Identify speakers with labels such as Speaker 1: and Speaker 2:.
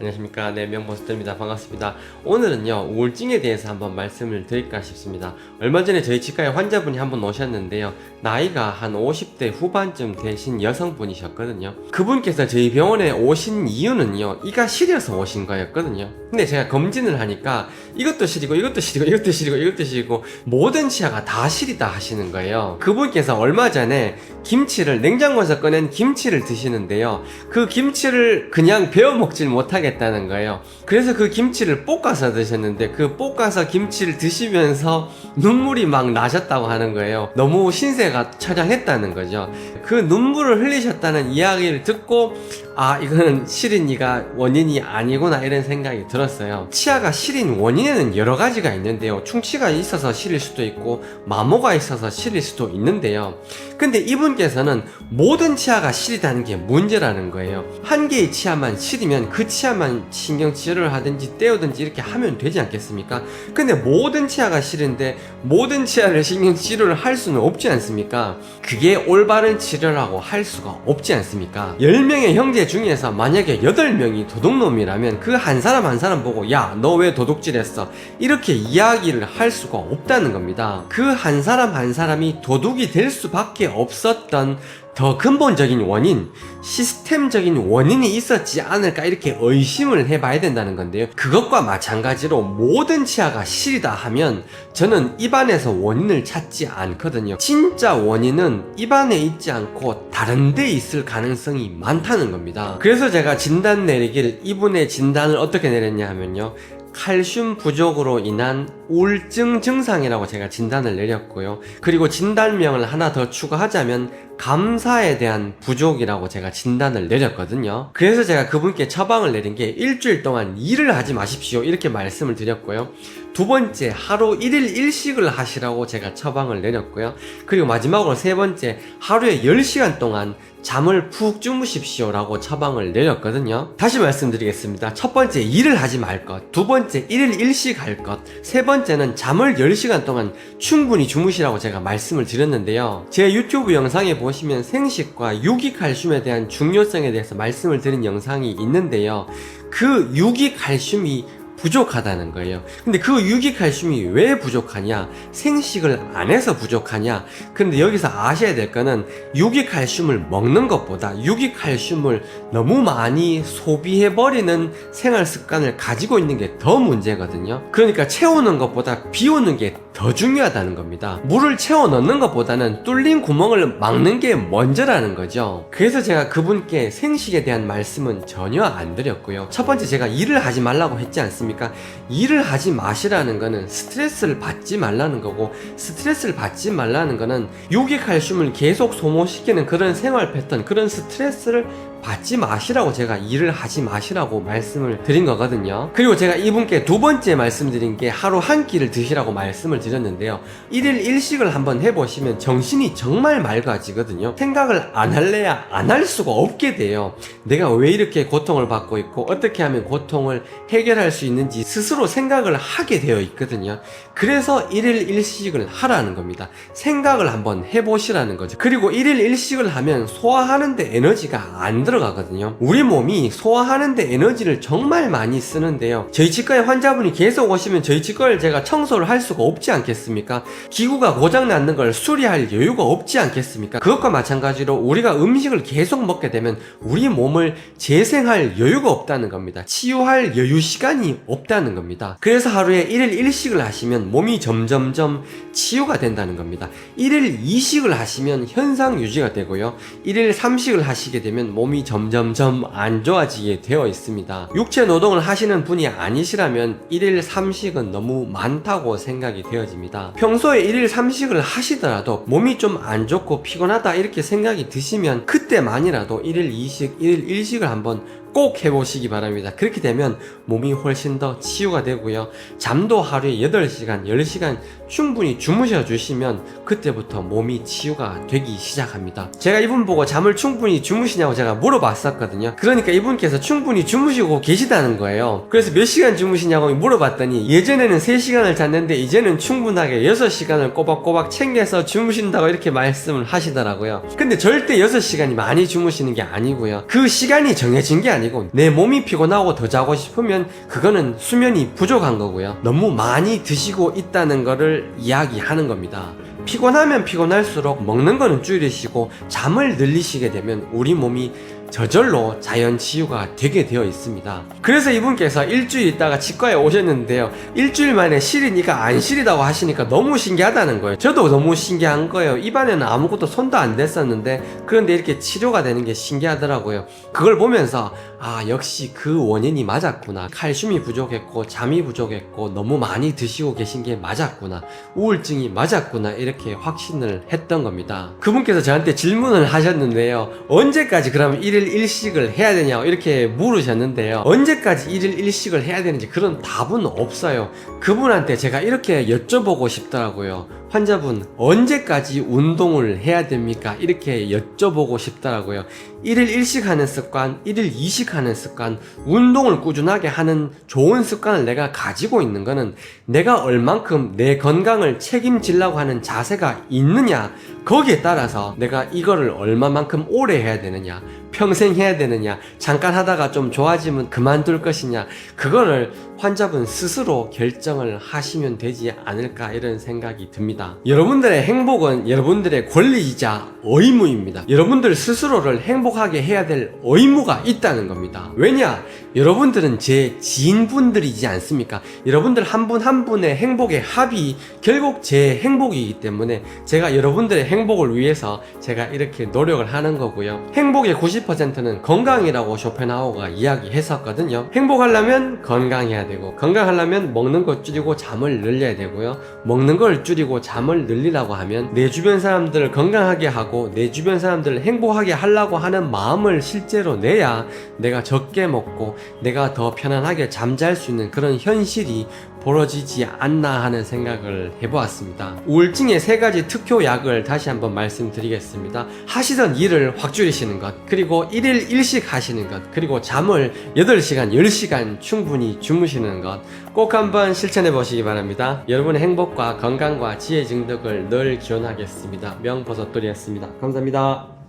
Speaker 1: 안녕하십니까. 네 명보스입니다. 반갑습니다. 오늘은요 우울증에 대해서 한번 말씀을 드릴까 싶습니다. 얼마 전에 저희 치과에 환자분이 한번 오셨는데요. 나이가 한 50대 후반쯤 되신 여성분이셨거든요. 그분께서 저희 병원에 오신 이유는요 이가 시려서 오신 거였거든요. 근데 제가 검진을 하니까 이것도 시리고 이것도 시리고 이것도 시리고 이것도 시리고 모든 치아가 다 시리다 하시는 거예요. 그분께서 얼마 전에 김치를 냉장고에서 꺼낸 김치를 드시는데요. 그 김치를 그냥 베어 먹질 못하 겠다는 거예요. 그래서 그 김치를 볶아서 드셨는데 그 볶아서 김치를 드시면서 눈물이 막 나셨다고 하는 거예요. 너무 신세가 처량했다는 거죠. 그 눈물을 흘리셨다는 이야기를 듣고 아 이거는 시린이가 원인이 아니구나 이런 생각이 들었어요. 치아가 시린 원인에는 여러 가지가 있는데요. 충치가 있어서 시릴 수도 있고 마모가 있어서 시릴 수도 있는데요. 근데 이분께서는 모든 치아가 시리다는 게 문제라는 거예요. 한 개의 치아만 시리면 그 치아만 신경 치료를 하든지 떼우든지 이렇게 하면 되지 않겠습니까? 근데 모든 치아가 시린데 모든 치아를 신경 치료를 할 수는 없지 않습니까? 그게 올바른 치료라고 할 수가 없지 않습니까? 10명의 형제 중에서 만약에 8명이 도둑놈이라면 그 한 사람 한 사람 보고 야 너 왜 도둑질했어? 이렇게 이야기를 할 수가 없다는 겁니다. 그 한 사람 한 사람이 도둑이 될 수밖에 없었던 더 근본적인 원인, 시스템적인 원인이 있었지 않을까 이렇게 의심을 해봐야 된다는 건데요. 그것과 마찬가지로 모든 치아가 시리다 하면 저는 입안에서 원인을 찾지 않거든요. 진짜 원인은 입안에 있지 않고 다른 데 있을 가능성이 많다는 겁니다. 그래서 제가 진단 내리기를 이분의 진단을 어떻게 내렸냐 하면요. 칼슘 부족으로 인한 우울증 증상이라고 제가 진단을 내렸고요. 그리고 진단명을 하나 더 추가하자면 감사에 대한 부족이라고 제가 진단을 내렸거든요. 그래서 제가 그분께 처방을 내린 게 일주일 동안 일을 하지 마십시오. 이렇게 말씀을 드렸고요. 두 번째, 하루 1일 1식을 하시라고 제가 처방을 내렸고요. 그리고 마지막으로 세 번째, 하루에 10시간 동안 잠을 푹 주무십시오 라고 처방을 내렸거든요. 다시 말씀드리겠습니다. 첫 번째, 일을 하지 말 것. 두 번째, 1일 1식 할 것. 세 번째 는 잠을 10시간 동안 충분히 주무시라고 제가 말씀을 드렸는데요. 제 유튜브 영상에 보시면 생식과 유기칼슘에 대한 중요성에 대해서 말씀을 드린 영상이 있는데요. 그 유기칼슘이 부족하다는 거예요. 근데 그 유기칼슘이 왜 부족하냐? 생식을 안 해서 부족하냐? 근데 여기서 아셔야 될 거는 유기칼슘을 먹는 것보다 유기칼슘을 너무 많이 소비해버리는 생활 습관을 가지고 있는 게 더 문제거든요. 그러니까 채우는 것보다 비우는 게 더 중요하다는 겁니다. 물을 채워 넣는 것보다는 뚫린 구멍을 막는 게 먼저라는 거죠. 그래서 제가 그분께 생식에 대한 말씀은 전혀 안 드렸고요. 첫 번째 제가 일을 하지 말라고 했지 않습니까? 일을 하지 마시라는 거는 스트레스를 받지 말라는 거고 스트레스를 받지 말라는 거는 유기칼슘을 계속 소모시키는 그런 생활 패턴, 그런 스트레스를 받지 마시라고 제가 일을 하지 마시라고 말씀을 드린 거거든요. 그리고 제가 이분께 두 번째 말씀드린 게 하루 한 끼를 드시라고 말씀을 드렸는데요. 1일 1식을 한번 해보시면 정신이 정말 맑아지거든요. 생각을 안 할래야 안 할 수가 없게 돼요. 내가 왜 이렇게 고통을 받고 있고 어떻게 하면 고통을 해결할 수 있는지 스스로 생각을 하게 되어 있거든요. 그래서 1일 1식을 하라는 겁니다. 생각을 한번 해보시라는 거죠. 그리고 1일 1식을 하면 소화하는데 에너지가 안 들어가거든요. 우리 몸이 소화하는데 에너지를 정말 많이 쓰는데요. 저희 치과에 환자분이 계속 오시면 저희 치과를 제가 청소를 할 수가 없지 않겠습니까? 기구가 고장 났는 걸 수리할 여유가 없지 않겠습니까? 그것과 마찬가지로 우리가 음식을 계속 먹게 되면 우리 몸을 재생할 여유가 없다는 겁니다. 치유할 여유 시간이 없다는 겁니다. 그래서 하루에 1일 1식을 하시면 몸이 점점점 치유가 된다는 겁니다. 1일 2식을 하시면 현상 유지가 되고요. 1일 3식을 하시게 되면 몸이 점점점 안 좋아지게 되어 있습니다. 육체 노동을 하시는 분이 아니시라면 1일 3식은 너무 많다고 생각이 되어집니다. 평소에 1일 3식을 하시더라도 몸이 좀 안 좋고 피곤하다 이렇게 생각이 드시면 그때만이라도 1일 2식, 1일 1식을 한번 꼭 해보시기 바랍니다. 그렇게 되면 몸이 훨씬 더 치유가 되고요. 잠도 하루에 8시간, 10시간 충분히 주무셔 주시면 그때부터 몸이 치유가 되기 시작합니다. 제가 이분 보고 잠을 충분히 주무시냐고 제가 물어봤었거든요. 그러니까 이분께서 충분히 주무시고 계시다는 거예요. 그래서 몇 시간 주무시냐고 물어봤더니 예전에는 3시간을 잤는데 이제는 충분하게 6시간을 꼬박꼬박 챙겨서 주무신다고 이렇게 말씀을 하시더라고요. 근데 절대 6시간이 많이 주무시는 게 아니고요. 그 시간이 정해진 게 아니 고 내 몸이 피곤하고 더 자고 싶으면 그거는 수면이 부족한 거고요. 너무 많이 드시고 있다는 거를 이야기하는 겁니다. 피곤하면 피곤할수록 먹는 거는 줄이시고 잠을 늘리시게 되면 우리 몸이 저절로 자연 치유가 되게 되어 있습니다. 그래서 이분께서 일주일 있다가 치과에 오셨는데요. 일주일 만에 시리니까 안 시리다고 하시니까 너무 신기하다는 거예요. 저도 너무 신기한 거예요. 입안에는 아무것도 손도 안 댔었는데 그런데 이렇게 치료가 되는 게 신기하더라고요. 그걸 보면서 아 역시 그 원인이 맞았구나. 칼슘이 부족했고 잠이 부족했고 너무 많이 드시고 계신 게 맞았구나. 우울증이 맞았구나 이렇게 확신을 했던 겁니다. 그분께서 저한테 질문을 하셨는데요. 언제까지 그러면 일일 일식을 해야 되냐고 이렇게 물으셨는데요. 언제까지 일일 일식을 해야 되는지 그런 답은 없어요. 그분한테 제가 이렇게 여쭤보고 싶더라고요. 환자분 언제까지 운동을 해야 됩니까? 이렇게 여쭤보고 싶더라고요. 일일 일식하는 습관, 일일 이식하는 습관, 운동을 꾸준하게 하는 좋은 습관을 내가 가지고 있는 거는 내가 얼만큼 내 건강을 책임지려고 하는 자세가 있느냐 거기에 따라서 내가 이거를 얼마만큼 오래 해야 되느냐 평생 해야 되느냐 잠깐 하다가 좀 좋아지면 그만둘 것이냐 그거를 환자분 스스로 결정을 하시면 되지 않을까 이런 생각이 듭니다 여러분들의 행복은 여러분들의 권리이자 의무입니다. 여러분들 스스로를 행복하게 해야 될 의무가 있다는 겁니다. 왜냐 여러분들은 제 지인분들이지 않습니까? 여러분들 한분한 분의 행복의 합이 결국 제 행복이기 때문에 제가 여러분들의 행복을 위해서 제가 이렇게 노력을 하는 거고요. 행복의 90%는 건강이라고 쇼펜하우가 이야기했었거든요. 행복하려면 건강해야 되고 건강하려면 먹는 거 줄이고 잠을 늘려야 되고요. 먹는 걸 줄이고 잠을 늘리라고 하면 내 주변 사람들을 건강하게 하고 내 주변 사람들을 행복하게 하려고 하는 마음을 실제로 내야 내가 적게 먹고 내가 더 편안하게 잠잘 수 있는 그런 현실이 벌어지지 않나 하는 생각을 해보았습니다. 우울증의 세 가지 특효 약을 다시 한번 말씀드리겠습니다. 하시던 일을 확 줄이시는 것, 그리고 일일 일식 하시는 것, 그리고 잠을 8시간, 10시간 충분히 주무시는 것, 꼭 한번 실천해 보시기 바랍니다. 여러분의 행복과 건강과 지혜 증득을 늘 기원하겠습니다. 명버섯돌이었습니다. 감사합니다.